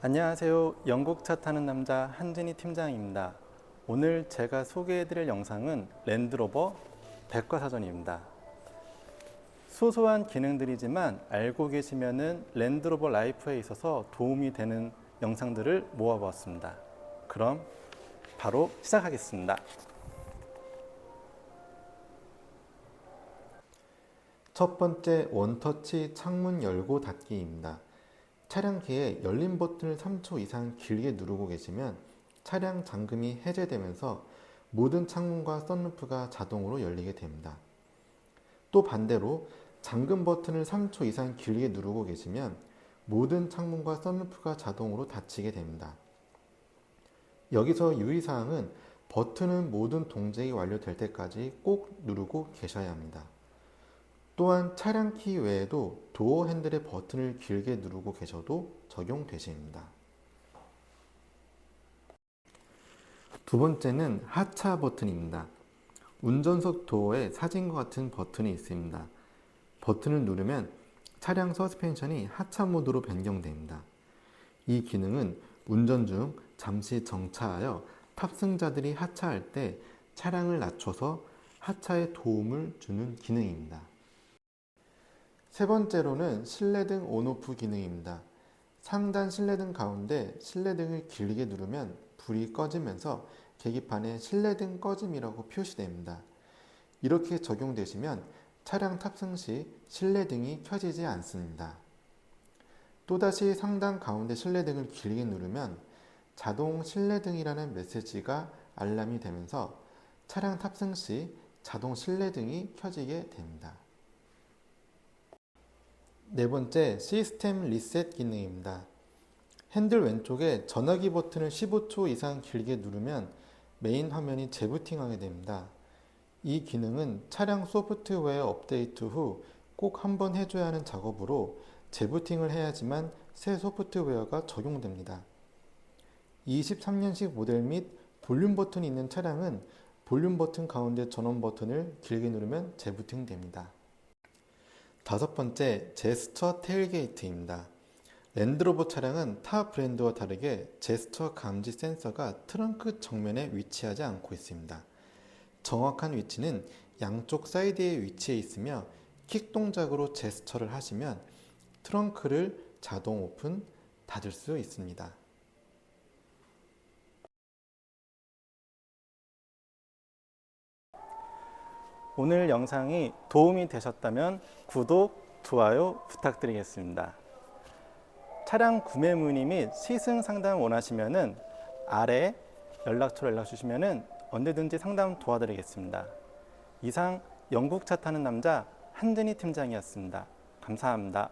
안녕하세요. 영국차 타는 남자 한진희 팀장입니다. 오늘 제가 소개해드릴 영상은 랜드로버 백과사전입니다. 소소한 기능들이지만 알고 계시면은 랜드로버 라이프에 있어서 도움이 되는 영상들을 모아보았습니다. 그럼 바로 시작하겠습니다. 첫 번째 원터치 창문 열고 닫기입니다. 차량 키에 열린 버튼을 3초 이상 길게 누르고 계시면 차량 잠금이 해제되면서 모든 창문과 썬루프가 자동으로 열리게 됩니다. 또 반대로 잠금 버튼을 3초 이상 길게 누르고 계시면 모든 창문과 썬루프가 자동으로 닫히게 됩니다. 여기서 유의사항은 버튼은 모든 동작이 완료될 때까지 꼭 누르고 계셔야 합니다. 또한 차량 키 외에도 도어 핸들의 버튼을 길게 누르고 계셔도 적용되십니다. 두 번째는 하차 버튼입니다. 운전석 도어에 사진과 같은 버튼이 있습니다. 버튼을 누르면 차량 서스펜션이 하차 모드로 변경됩니다. 이 기능은 운전 중 잠시 정차하여 탑승자들이 하차할 때 차량을 낮춰서 하차에 도움을 주는 기능입니다. 세 번째로는 실내등 온오프 기능입니다. 상단 실내등 가운데 실내등을 길게 누르면 불이 꺼지면서 계기판에 실내등 꺼짐이라고 표시됩니다. 이렇게 적용되시면 차량 탑승 시 실내등이 켜지지 않습니다. 또다시 상단 가운데 실내등을 길게 누르면 자동 실내등이라는 메시지가 알람이 되면서 차량 탑승 시 자동 실내등이 켜지게 됩니다. 네 번째 시스템 리셋 기능입니다. 핸들 왼쪽에 전화기 버튼을 15초 이상 길게 누르면 메인 화면이 재부팅하게 됩니다. 이 기능은 차량 소프트웨어 업데이트 후 꼭 한번 해줘야 하는 작업으로 재부팅을 해야지만 새 소프트웨어가 적용됩니다. 23년식 모델 및 볼륨 버튼이 있는 차량은 볼륨 버튼 가운데 전원 버튼을 길게 누르면 재부팅됩니다. 다섯 번째, 제스처 테일게이트입니다. 랜드로버 차량은 타 브랜드와 다르게 제스처 감지 센서가 트렁크 정면에 위치하지 않고 있습니다. 정확한 위치는 양쪽 사이드에 위치해 있으며 킥 동작으로 제스처를 하시면 트렁크를 자동 오픈, 닫을 수 있습니다. 오늘 영상이 도움이 되셨다면 구독, 좋아요 부탁드리겠습니다. 차량 구매 문의 및 시승 상담 원하시면은 아래 연락처로 연락 주시면은 언제든지 상담 도와드리겠습니다. 이상 영국 차 타는 남자 한진희 팀장이었습니다. 감사합니다.